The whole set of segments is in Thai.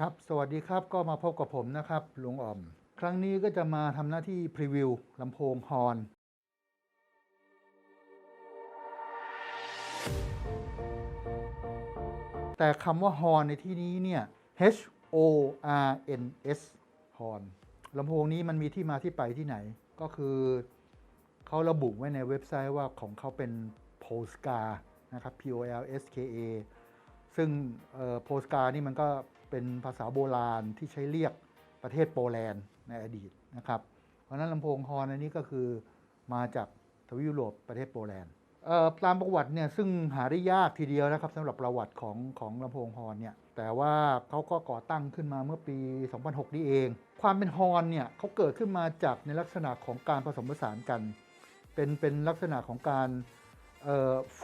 ครับสวัสดีครับก็มาพบกับผมนะครับลุงอ่อม ครั้งนี้ก็จะมาทำหน้าที่พรีวิวลำโพงฮอนแต่คำว่าฮอนในที่นี้เนี่ย H O R N S ฮอนลำโพงนี้มันมีที่มาที่ไปที่ไหน ก็คือเขาระบุไว้ในเว็บไซต์ว่าของเขาเป็น Polska นะครับ P O L S K A ซึ่งโพสกานี่มันก็เป็นภาษาโบราณที่ใช้เรียกประเทศโปแลนด์ในอดีตนะครับ เพราะนั้นลำโพงฮอนอันนี้ก็คือมาจากทวีปยุโรปประเทศโปแลนด์ตามประวัติเนี่ยซึ่งหาได้ยากทีเดียวนะครับสำหรับประวัติของของลำโพงฮอนเนี่ยแต่ว่าเขาก็ก่อตั้งขึ้นมาเมื่อปี 2006 นี่เอง ความเป็นฮอนเนี่ยเขาเกิดขึ้นมาจากในลักษณะของการผสมผสานกัน เป็นเป็นลักษณะของการ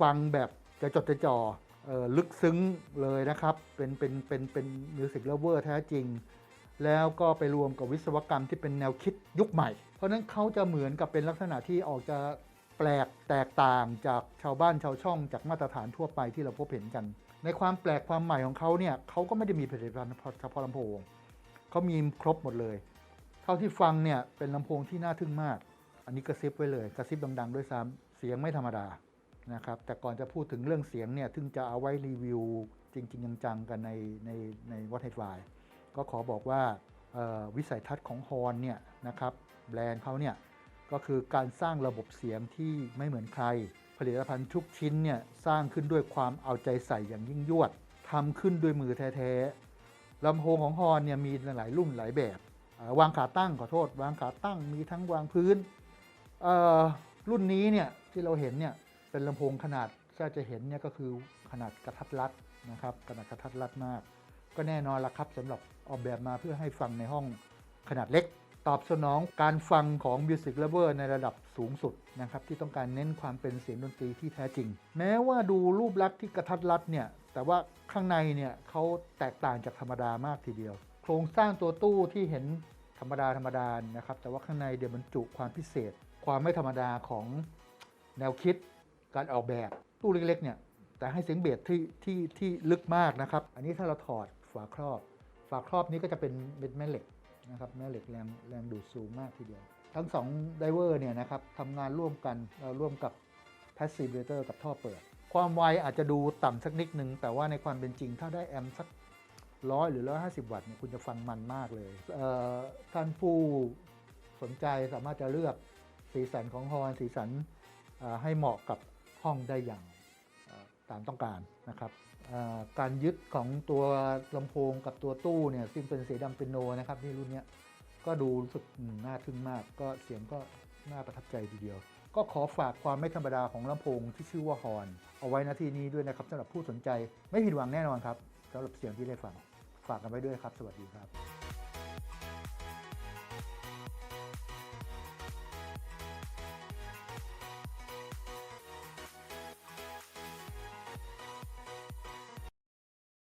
ฟังแบบจะจดจะจ่อ ลึกซึ้งเลยนะครับ เป็นเป็นเป็นเป็นมิวสิกเลเวอร์แท้จริง แล้วก็ไปรวมกับวิศวกรรมที่เป็นแนวคิดยุคใหม่ เพราะนั้นเขาจะเหมือนกับเป็นลักษณะที่ออกจะแปลกแตกต่างจากชาวบ้านชาวช่องจากมาตรฐานทั่วไปที่เราพบเห็นกัน ในความแปลกความใหม่ของเขาเนี่ยเขาก็ไม่ได้มีผลิตภัณฑ์เฉพาะลำโพงเขามีครบหมดเลย เท่าที่ฟังเนี่ยเป็นลำโพงที่น่าทึ่งมาก อันนี้กระซิบไว้เลย กระซิบดังๆ ด้วยซ้ำเสียงไม่ธรรมดา นะครับ แต่ก่อนจะพูดถึงเรื่องเสียงเนี่ยถึงจะเอาไว้รีวิวจริง ๆ จังๆกันในในในวัดไฮไฟก็ขอบอกว่าวิสัยทัศน์ของฮอนเนี่ยนะครับแบรนด์เขาเนี่ยก็คือการสร้างระบบเสียงที่ไม่เหมือนใคร ผลิตภัณฑ์ทุกชิ้นเนี่ยสร้างขึ้นด้วยความเอาใจใส่อย่างยิ่งยวดทำขึ้นด้วยมือแท้ๆลำโพงของฮอนเนี่ยมีหลายรุ่นหลายแบบ วางขาตั้งขอโทษ วางขาตั้งมีทั้งวางพื้นรุ่นนี้เนี่ยที่เราเห็นเนี่ย เป็นลำโพงขนาดถ้าจะเห็นเนี่ยก็คือขนาดกระทัดรัดนะครับขนาดกระทัดรัดมาก ก็แน่นอนละครับสำหรับออกแบบมาเพื่อให้ฟังในห้องขนาดเล็ก ตอบสนองการฟังของ Music Lover ในระดับสูงสุดนะครับที่ต้องการเน้นความเป็นเสียงดนตรีที่แท้จริง แม้ว่าดูรูปลักษณ์ที่กระทัดรัดเนี่ยแต่ว่าข้างในเนี่ยเขาแตกต่างจากธรรมดามากทีเดียว โครงสร้างตัวตู้ที่เห็นธรรมดาธรรมดานะครับแต่ว่าข้างในเดี๋ยวมันจุความพิเศษ ความไม่ธรรมดาของแนวคิด การออกแบบตู้เล็กๆเนี่ยแต่ให้เสียงเบสที่ที่ที่ลึกมากนะครับ อันนี้ถ้าเราถอดฝาครอบ ฝาครอบนี้ก็จะเป็นเม็ดแม่เหล็กนะครับแม่เหล็กแรงแรงดูดสูงมากทีเดียว ทั้งสองไดเวอร์เนี่ยนะครับทำงานร่วมกันเอ่อร่วมกับ Passivator กับท่อเปิด ความไวอาจจะดูต่ำสักนิดนึง แต่ว่าในความเป็นจริงถ้าได้แอมป์สักร้อยหรือ150วัตต์เนี่ยคุณจะฟังมันมากเลยเท่านผู้สนใจสามารถจะเลือกสีสันของฮอร์นสีสันให้เหมาะกับ องได้อย่างตามต้องการนะครับการยึดของตัวลำโพงกับตัวตู้เนี่ยซึ่งเป็นสีดำเป็นโนนะครับนี่รุ่นเนี้ยก็ดูรู้สึกน่าทึ่งมาก ก็เสียงก็น่าประทับใจทีเดียว ก็ขอฝากความไม่ธรรมดาของลำโพงที่ชื่อว่าฮอนเอาไว้ณที่นี้ด้วยนะครับสำหรับผู้สนใจไม่ผิดหวังแน่นอนครับสำหรับเสียงที่ได้ฟังฝากกันไว้ด้วยครับ สวัสดีครับ